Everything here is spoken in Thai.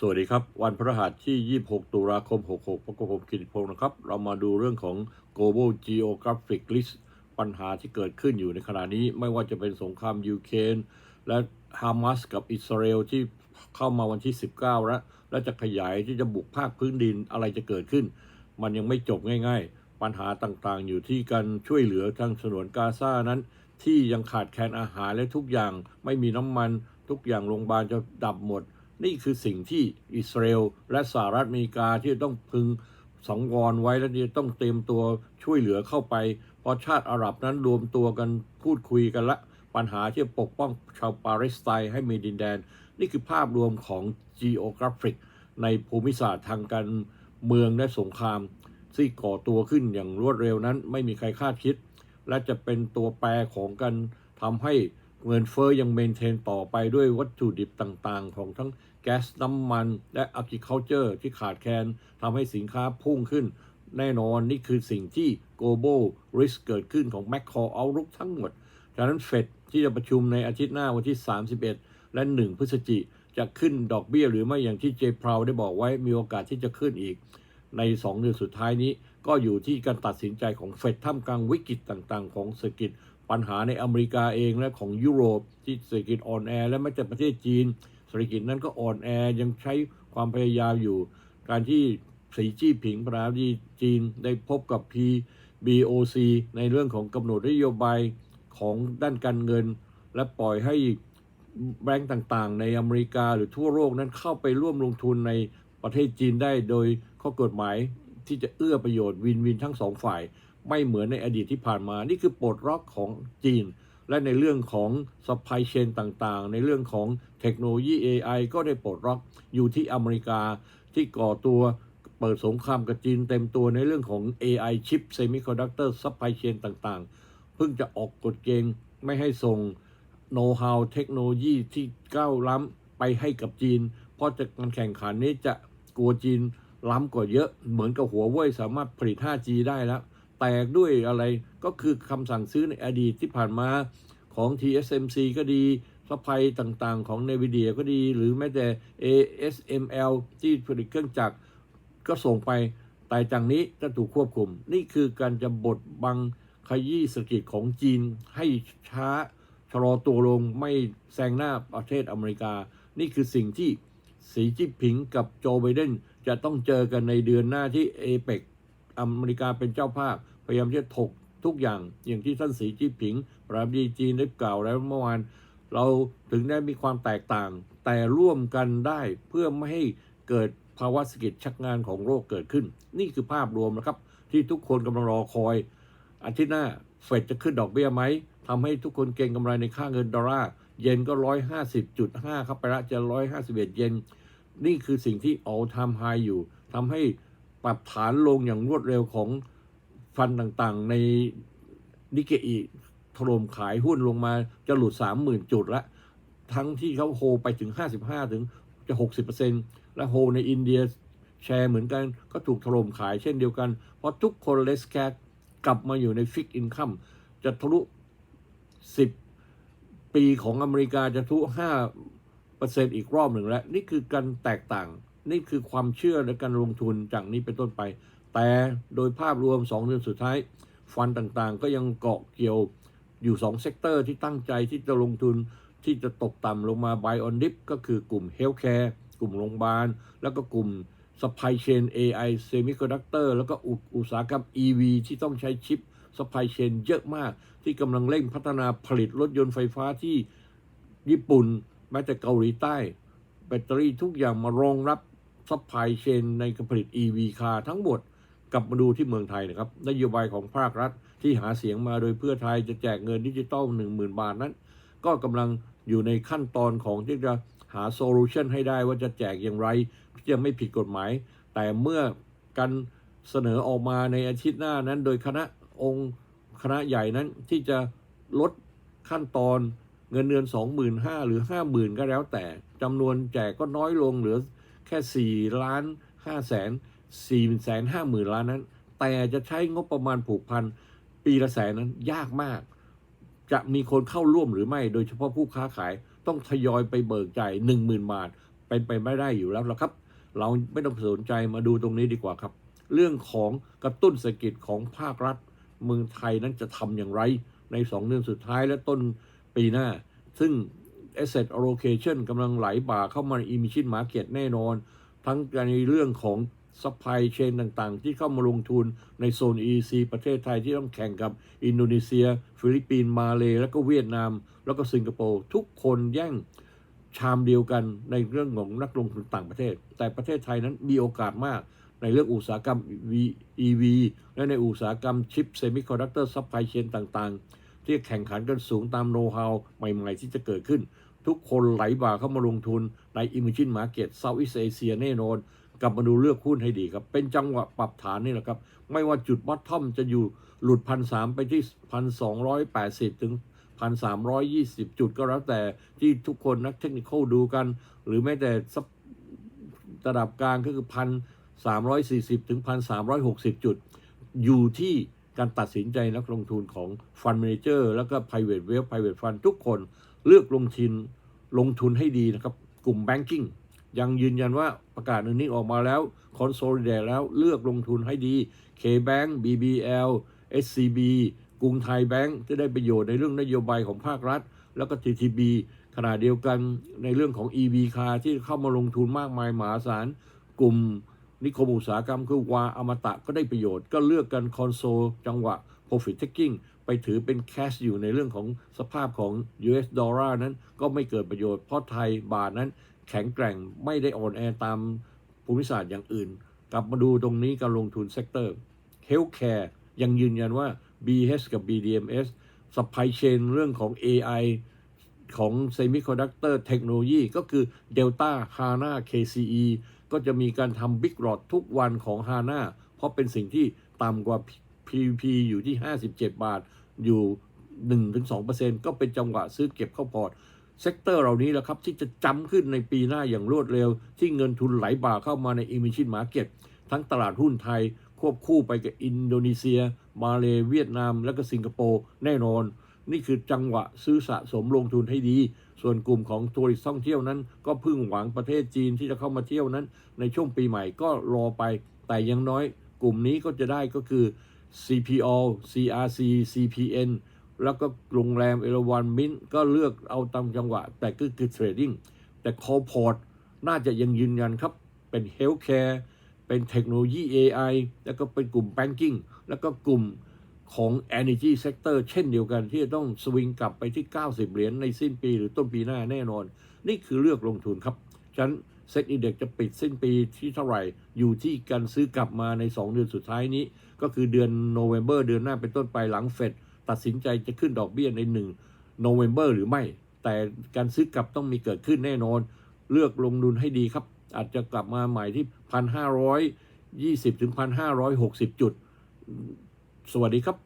สวัสดีครับ วันพฤหัสที่ 26 ตุลาคม 66พบกับผมกิติพงศ์นะครับ เรามาดูเรื่องของ global geographic list ปัญหาที่เกิดขึ้นอยู่ในขณะนี้ ไม่ว่าจะเป็นสงครามยูเครนและฮามาสกับอิสราเอลที่เข้ามาวันที่ 19 แล้ว และจะขยายที่จะบุกภาคพื้นดินอะไรจะเกิดขึ้น มันยังไม่จบง่าย ๆ ปัญหาต่างๆ อยู่ที่การช่วยเหลือทางฉนวนกาซานั้น ที่ยังขาดแคลนอาหารและทุกอย่างไม่มีน้ำมัน ทุกอย่างโรงพยาบาลจะดับหมด นี่คือสิ่งที่อิสราเอลและสหรัฐอเมริกาที่ต้องพึงสังวรไว้และที่ต้องเตรียมตัวช่วยเหลือเข้าไป เพราะชาติอาหรับนั้นรวมตัวกันพูดคุยกันละปัญหาที่จะปกป้องชาวปาเลสไตน์ให้มีดินแดน นี่คือภาพรวมของ geographic ในภูมิศาสตร์ทางการเมืองและสงครามที่ก่อตัวขึ้นอย่างรวดเร็วนั้น ไม่มีใครคาดคิด และจะเป็นตัวแปรของการทำให้ เงินเฟอ้อยังเมนเทนต่อไปด้วยวัตถุดิบต่างๆ ของทั้งแก๊สน้ำมันและ agriculture ที่ขาดแคลนทำให้สินค้าพุ่งขึ้น แน่นอนนี่คือสิ่งที่ global risk เกิดขึ้นของ macro outlook ทั้งหมดฉะนั้นเฟดที่จะประชุมในอาทิตย์หน้าวันที่ 31 และ 1 พฤศจิจะขึ้นดอกเบี้ยหรือไม่อย่างที่เจพราวได้บอกไว้มีโอกาสที่จะขึ้นอีก ใน 2 เดือนสุดท้ายนี้ก็อยู่ที่การตัดสินใจของเฟดท่ามกลางวิกฤตต่างๆ ของเศรษฐกิจ ปัญหาในอเมริกาเองและของยุโรปที่เศรษฐกิจอ่อนแอ และแม้แต่ประเทศจีนเศรษฐกิจนั้นก็อ่อนแอยังใช้ความพยายามอยู่ การที่สีจี้ผิงประธานาธิบดีจีนได้พบกับ PBOC ในเรื่องของกำหนดนโยบายของด้านการเงิน และปล่อยให้แบงก์ต่างๆ ในอเมริกาหรือทั่วโลกนั้นเข้าไปร่วมลงทุนในประเทศจีนได้โดยข้อกฎหมายที่จะเอื้อประโยชน์วินวินทั้งสองฝ่าย ไม่เหมือนในอดีตที่ผ่านมา นี่คือปลดล็อกของจีน และในเรื่องของ supply chain ต่างๆ ในเรื่องของเทคโนโลยี AI ก็ได้ปลดล็อกอยู่ที่อเมริกาที่ก่อตัวเปิดสงครามกับจีนเต็มตัวในเรื่องของ AI chip semiconductor supply chain ต่างๆ เพิ่งจะออกกฎเกณฑ์ไม่ให้ส่ง know how เทคโนโลยีที่ก้าวล้ำไปให้กับจีน เพราะจะการแข่งขันนี้จะกลัวจีนล้ำกว่าเยอะ เหมือนกับหัวเว่ยสามารถผลิต 5G ได้แล้ว แตกด้วยอะไรก็คือคำสั่งซื้อในอดีตที่ผ่านมาของ TSMC ก็ดีซัพพลายต่างๆ ของ NVIDIA ก็ดี หรือแม้แต่ ASML ที่ผลิตเครื่องจักรก็ส่งไป แต่จากนี้จะถูกควบคุม นี่คือการจะบดบังขยี้เศรษฐกิจของจีนให้ช้าชะลอตัวลงไม่แซงหน้าประเทศอเมริกา นี่คือสิ่งที่สีจิ้นผิงกับโจไบเดนจะต้องเจอกันในเดือนหน้าที่เอเปก อเมริกาเป็นเจ้าภาพ พยายามจะถกทุกอย่างอย่างที่ท่านสีจิ้ผิง ประธานาธิบดีจีนได้กล่าวแล้วเมื่อวานเราถึงได้มีความแตกต่าง แต่ร่วมกันได้เพื่อไม่ให้เกิดภาวะเศรษฐกิจชักงานของโลกเกิดขึ้น นี่คือภาพรวมนะครับ ที่ทุกคนกำลังรอคอย อาทิตย์หน้าเฟดจะขึ้นดอกเบี้ยไหมทำให้ทุกคนเก็งกำไรในค่าเงินดอลลาร์เยนก็ร้อยห้าสิบจุดห้าครับไปละจะร้อยห้าสิบเอ็ดเยน นี่คือสิ่งที่ all time high อยู่ทำให้ ปรับฐานลงอย่างรวดเร็วของฟันต่างๆ ในนิเกอีถล่มขายหุ้นลงมาจะหลุดสามหมื่นจุดละ ทั้งที่เขาโฮไปถึง 55 ถึงจะ 60%และโฮในอินเดียแชร์เหมือนกันก็ถูกถล่มขายเช่นเดียวกัน เพราะทุกคนเลสแคกกลับมาอยู่ในฟิกอินคัมจะทะลุ 10 ปีของอเมริกาจะทะลุ5%อีกรอบหนึ่งแล้ว นี่คือการแตกต่าง นี่คือความเชื่อในการลงทุนจากนี้เป็นต้นไป แต่โดยภาพรวม 2 เดือนสุดท้าย ฟันต่างๆ ก็ยังเกาะเกี่ยวอยู่ 2 เซกเตอร์ที่ตั้งใจที่จะลงทุนที่จะตกต่ำลงมา buy on dip ก็คือกลุ่ม healthcare กลุ่มโรงพยาบาล แล้วก็กลุ่ม supply chain AI semiconductor แล้วก็อุอุตสาหกรรม EV ที่ต้องใช้ชิป supply chain เยอะมาก ที่กำลังเร่งพัฒนาผลิตรถยนต์ไฟฟ้าที่ญี่ปุ่นแม้แต่เกาหลีใต้ แบตเตอรี่ทุกอย่างมารองรับ supply chain ในการผลิต EV คาทั้งหมดกลับมาดูที่เมืองไทยนะครับ นโยบายของภาครัฐที่หาเสียงมาโดยเพื่อไทยจะแจกเงินดิจิตอล1 0,000 บาทนั้น ก็กำลังอยู่ในขั้นตอนของที่จะหาโซลูชันให้ได้ว่าจะแจกอย่างไรที่จะไม่ผิดกฎหมาย แต่เมื่อการเสนอออกมาในอาทิตย์หน้านั้น โดยคณะองค์คณะใหญ่นั้นที่จะลดขั้นตอนเงินเดือน 25,000 หรือ 50,000 ก็แล้วแต่จำนวนแจกก็น้อยลงเหลือ แค่4ล้าน5แสน4แสน5หมื่นล้านนั้น แต่จะใช้งบประมาณผูกพันปีละแสนนั้นยากมาก จะมีคนเข้าร่วมหรือไม่ โดยเฉพาะผู้ค้าขายต้องทยอยไปเบิกจ่าย10,000บาท เป็นไปไม่ได้อยู่แล้วละครับ เราไม่ต้องสนใจมาดูตรงนี้ดีกว่าครับ เรื่องของกระตุ้นเศรษฐกิจของภาครัฐ เมืองไทยนั้นจะทำอย่างไร ใน2เดือนสุดท้ายและต้นปีหน้า ซึ่ง asset allocation กำลังไหลบ่าเข้ามาใน emission market แน่นอน ทั้งในเรื่องของ supply chain ต่างๆ ที่เข้ามาลงทุนในโซน EC ประเทศไทยที่ต้องแข่งกับอินโดนีเซีย ฟิลิปปินส์มาเลแล้วก็เวียดนาม แล้วก็สิงคโปร์ ทุกคนแย่งชามเดียวกันในเรื่องของนักลงทุนต่างประเทศ แต่ประเทศไทยนั้นมีโอกาสมากในเรื่องอุตสาหกรรม EV และในอุตสาหกรรมชิปเซมิคอนดักเตอร์ซัพพลายเชนต่างๆ ที่แข่งขันกันสูงตามโน้ตฮาวใหม่ ๆ ที่จะเกิดขึ้น ทุกคนไหลบ่าเข้ามาลงทุนใน Emerging Market Southeast Asia แน่นอน กลับมาดูเลือกหุ้นให้ดีครับ เป็นจังหวะปรับฐานนี่แหละครับ ไม่ว่าจุดวัดท่อมจะอยู่หลุดพันสามไปที่พันสองร้อยแปดสิบถึงพันสามร้อยยี่สิบจุดก็แล้วแต่ที่ทุกคนนักเทคนิคดูกัน หรือแม้แต่ระดับกลางก็คือพันสามร้อยสี่สิบถึงพันสามร้อยหกสิบจุด อยู่ที่การตัดสินใจนักลงทุนของฟันเมเจอร์ แล้วก็ private wealth private fund ทุกคน เลือกลงทุนลงทุนให้ดีนะครับ กลุ่ม banking ยังยืนยันว่าประกาศนี้ออกมาแล้ว consolidate แล้วเลือกลงทุนให้ดี K-Bank BBL SCB กรุงไทยแบงก์จะได้ประโยชน์ในเรื่องนโยบายของภาครัฐ แล้วก็ TTB ขณะเดียวกันในเรื่องของ EV car ที่เข้ามาลงทุนมากมายมหาศาล กลุ่มนิคมอุตสาหกรรมคือวาอมตะก็ได้ประโยชน์ ก็เลือกกันคอนโซลจังหวะ profit taking ไปถือเป็นแคชอยู่ในเรื่องของสภาพของ US ดอลลาร์นั้นก็ไม่เกิดประโยชน์เพราะไทยบาทนั้น แข็งแกร่งไม่ได้อ่อนแอตามภูมิศาสตร์อย่างอื่น กลับมาดูตรงนี้การลงทุนเซกเตอร์ Healthcare ยังยืนยันว่า BH กับ BDMS supply chain เรื่องของ AI ของ Semiconductor Technology ก็คือ Delta HANA KCE ก็จะมีการทำ Big Lot ทุกวันของ HANA เพราะเป็นสิ่งที่ต่ำกว่า PVP อยู่ที่ 57 บาท อยู่ 1-2%ก็เป็นจังหวะซื้อเก็บเข้าพอร์ต เซกเตอร์เหล่านี้แหละครับ ที่จะจำขึ้นในปีหน้าอย่างรวดเร็ว ที่เงินทุนไหลบ่าเข้ามาใน Emerging Market ทั้งตลาดหุ้นไทย ควบคู่ไปกับอินโดนีเซีย มาเลเวียดนาม และก็สิงคโปร์แน่นอน นี่คือจังหวะซื้อสะสมลงทุนให้ดี ส่วนกลุ่มของทัวริสต์ท่องเที่ยวนั้น ก็พึ่งหวังประเทศจีนที่จะเข้ามาเที่ยวนั้น ในช่วงปีใหม่ก็รอไป แต่ยังน้อย กลุ่มนี้ก็จะได้ก็คือ CPO CRC CPN แล้วก็โรงแรมเอราวันมินก็เลือกเอาตามจังหวะ แต่ก็คือเทรดดิ้งแต่คอพอร์ตน่าจะยังยืนยันครับ เป็นเฮลท์แคร์เป็นเทคโนโลยี AI แล้วก็เป็นกลุ่มแบงกิ้งแล้วก็กลุ่มของ Energy Sector เช่นเดียวกันที่จะต้องสวิงกลับไปที่ 90 เหรียญในสิ้นปีหรือต้นปีหน้าแน่นอน นี่คือเลือกลงทุนครับฉะนั้น เซ็ตอินเด็กจะปิดสิ้นปีที่เท่าไหร่ อยู่ที่การซื้อกลับมาใน 2 เดือนสุดท้ายนี้ ก็คือเดือนโนเวม ber เดือนหน้าเป็นต้นไปหลังเฟดตัดสินใจจะขึ้นดอกเบี้ยใน1โนเวม ber หรือไม่ แต่การซื้อกลับต้องมีเกิดขึ้นแน่นอน เลือกลงทุนให้ดีครับ อาจจะกลับมาใหม่ที่ 1,520 ถึง 1,560 จุด สวัสดีครับ